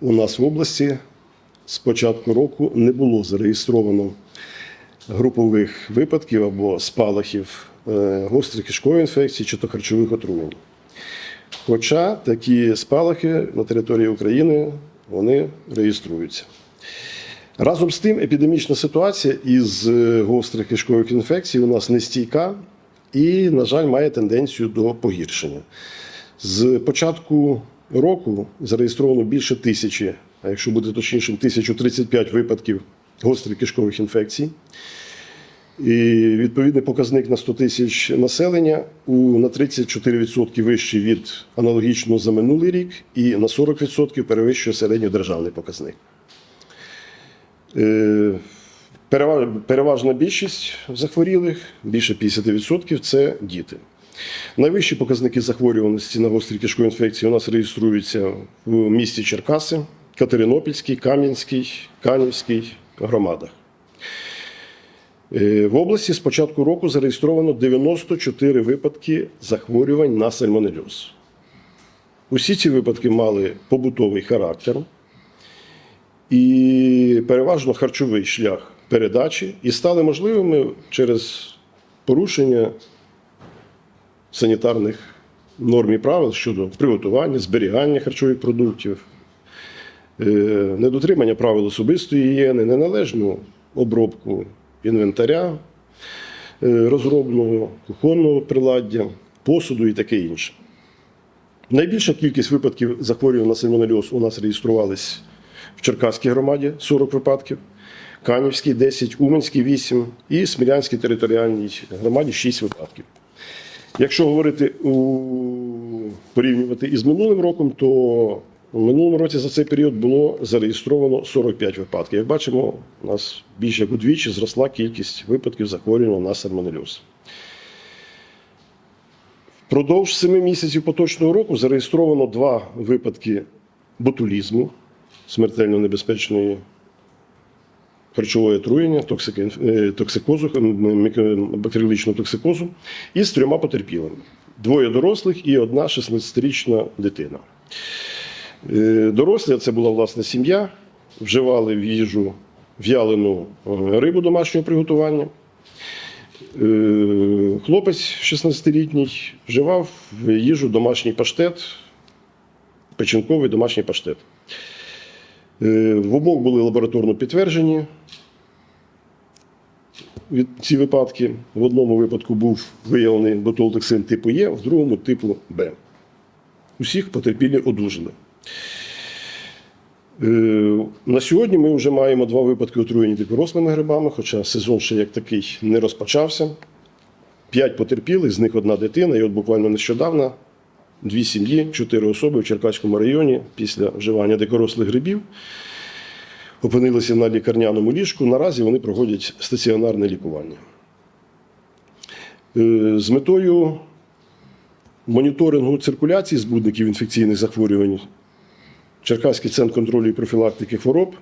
у нас в області з початку року не було зареєстровано групових випадків або спалахів е, гострих кишкової інфекції чи то харчових отруєнь. Хоча такі спалахи на території України вони реєструються. Разом з тим, епідемічна ситуація із е, гострих кишкових інфекцій у нас нестійка і, на жаль, має тенденцію до погіршення. З початку року зареєстровано більше тисячі, а якщо буде точнішим, 1035 випадків гострих кишкових інфекцій. І відповідний показник на 100 тисяч населення у на 34% вищий від аналогічного за минулий рік, і на 40% перевищує середньодержавний показник. Е, переваж- Переважна більшість захворілих, більше 50% це діти. Найвищі показники захворюваності на гострі кишкові інфекції у нас реєструються в місті Черкаси, Катеринопільській, Кам'янській, Канівській громадах. Е, В області з початку року зареєстровано 94 випадки захворювань на сальмонельоз. Усі ці випадки мали побутовий характер і переважно харчовий шлях передачі і стали можливими через порушення санітарних норм і правил щодо приготування, зберігання харчових продуктів, е, недотримання правил особистої гігієни, неналежну обробку інвентаря, е, розробленого кухонного приладдя, посуду і таке інше. Найбільша кількість випадків захворювань на сальмонельоз у нас реєструвались в Черкаській громаді 40 випадків, Канівській 10, Уманській 8 і Смілянській територіальній громаді 6 випадків. Якщо говорити порівнювати із минулим роком, то в минулому році за цей період було зареєстровано 45 випадків. Як бачимо, у нас більше як удвічі зросла кількість випадків захворювання на сальмонельоз. Впродовж 7 місяців поточного року зареєстровано два випадки ботулізму, смертельно небезпечної харчової отруєння, токсики- е, токсикозу, міко- бактеріологічного токсикозу із трьома потерпілими: двоє дорослих і одна 16-річна дитина. Е, Дорослі це була власне сім'я, вживали в їжу в'ялену е, рибу домашнього приготування. Хлопець 16-літній вживав в їжу домашній паштет, печінковий домашній паштет. Е, В обох були лабораторно підтверджені ці випадки. В одному випадку був виявлений ботулотоксин типу Е, в другому типу Б. Усіх потерпілі одужали. Е, На сьогодні ми вже маємо два випадки отруєння дикорослими грибами, хоча сезон ще як такий не розпочався. П'ять потерпілих, з них одна дитина, і от буквально нещодавно дві сім'ї, чотири особи в Черкаському районі після вживання дикорослих грибів опинилися на лікарняному ліжку. Наразі вони проходять стаціонарне лікування. Е, З метою моніторингу циркуляції збудників інфекційних захворювань Черкаський центр контролю і профілактики хвороб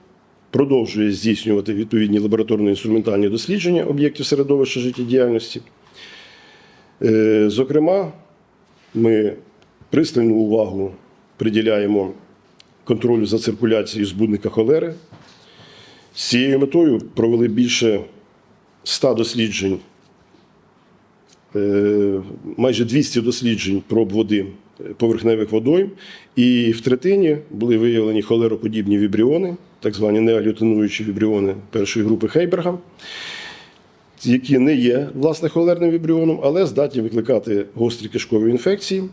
продовжує здійснювати відповідні лабораторно-інструментальні дослідження об'єктів середовища життєдіяльності. Е, Зокрема, ми пристальну увагу приділяємо контролю за циркуляцією збудника холери. З цією метою провели більше 100 досліджень, е, майже 200 досліджень проб води е, поверхневих водойм, і в третині були виявлені холероподібні вібріони, так звані неаглютинуючі вібріони першої групи Хейберга, які не є власне холерним вібріоном, але здатні викликати гострі кишкові інфекції.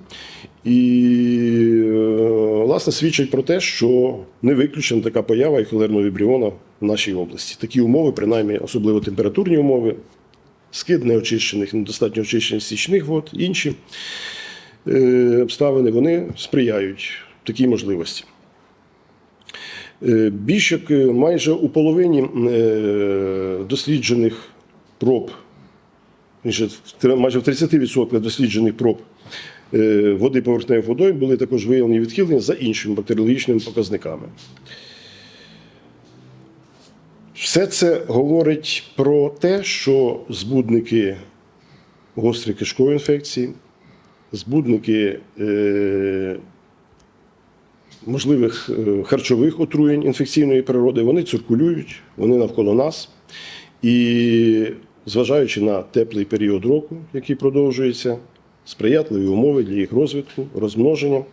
І, е, власне, свідчать про те, що не виключена така поява і холерного вібріона в нашій області. Такі умови, принаймні, особливо температурні умови, скид неочищених, недостатньо очищених стічних вод, інші е, обставини, вони сприяють такій можливості. Е, Більше майже у половині досліджених проб, майже в 30% досліджених проб е, води поверхневих водойм були також виявлені відхилення за іншими бактеріологічними показниками. Все це говорить про те, що збудники гострої кишкової інфекції, збудники е, можливих е, харчових отруєнь інфекційної природи, вони циркулюють, вони навколо нас. І зважаючи на теплий період року, який продовжується, сприятливі умови для їх розвитку, розмноження,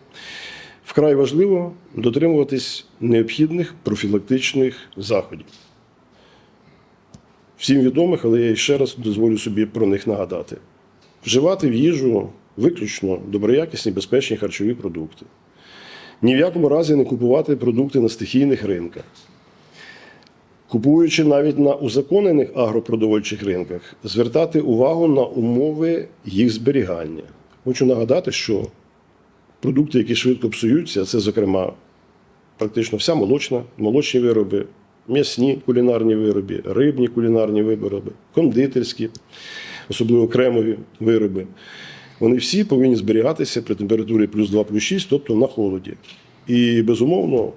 вкрай важливо дотримуватись необхідних профілактичних заходів. Всім відомих, але я ще раз дозволю собі про них нагадати. Вживати в їжу виключно доброякісні безпечні харчові продукти. Ні в якому разі не купувати продукти на стихійних ринках. Купуючи навіть на узаконених агропродовольчих ринках, звертати увагу на умови їх зберігання. Хочу нагадати, що продукти, які швидко псуються, це, зокрема, практично вся молочна, молочні вироби, м'ясні кулінарні вироби, рибні кулінарні вироби, кондитерські, особливо кремові вироби. Вони всі повинні зберігатися при температурі плюс 2, плюс 6, тобто на холоді. І безумовно,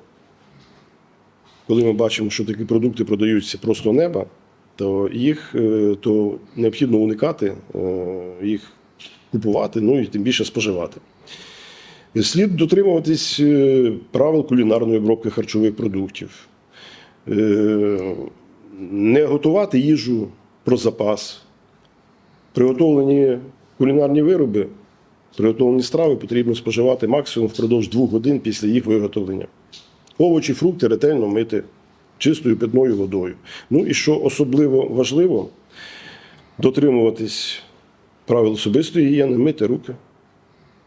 коли ми бачимо, що такі продукти продаються просто неба, то їх е, то необхідно уникати, е, їх купувати, ну і тим більше споживати. Слід дотримуватись е, правил кулінарної обробки харчових продуктів, не готувати їжу про запас. Приготовлені кулінарні вироби, приготовлені страви потрібно споживати максимум впродовж двох годин після їх виготовлення. Овочі, фрукти ретельно мити чистою питною водою. Ну і що особливо важливо, дотримуватись правил особистої гігієни, мити руки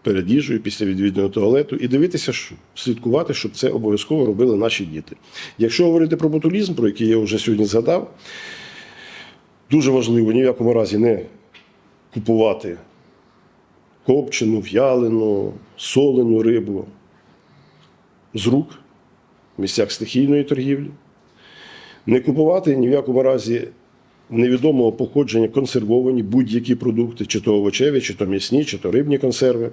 перед їжею, після відвідування туалету, і дивитися, слідкувати, щоб це обов'язково робили наші діти. Якщо говорити про ботулізм, про який я вже сьогодні згадав, дуже важливо ні в якому разі не купувати копчену, в'ялену, солену рибу з рук місцях стихійної торгівлі, не купувати ні в якому разі невідомого походження консервовані будь-які продукти, чи то овочеві, чи то м'ясні, чи то рибні консерви.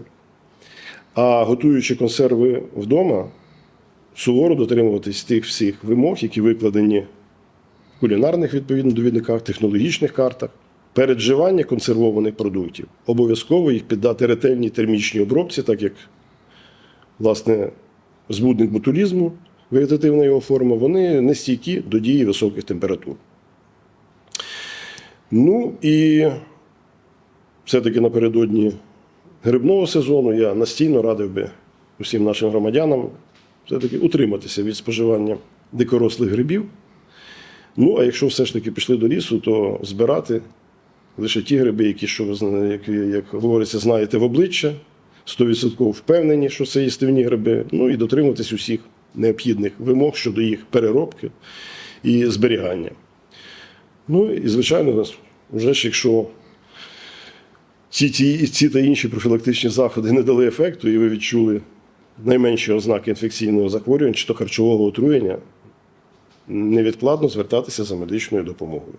А готуючи консерви вдома, суворо дотримуватись тих всіх вимог, які викладені в кулінарних відповідно довідниках, технологічних картах. Перед вживанням консервованих продуктів обов'язково їх піддати ретельній термічній обробці, так як власне збудник ботулізму, вегетативна його форма, вони не стійкі до дії високих температур. Ну і все-таки напередодні грибного сезону я настійно радив би усім нашим громадянам все-таки утриматися від споживання дикорослих грибів. Ну, а якщо все ж таки пішли до лісу, то збирати лише ті гриби, які, що ви як, як говориться, знаєте в обличчя, 100% впевнені, що це їстивні гриби, ну і дотримуватись усіх необхідних вимог щодо їх переробки і зберігання. Ну і, звичайно, вже ж якщо ці, ці, ці та інші профілактичні заходи не дали ефекту, і ви відчули найменші ознаки інфекційного захворювання чи то харчового отруєння, невідкладно звертатися за медичною допомогою.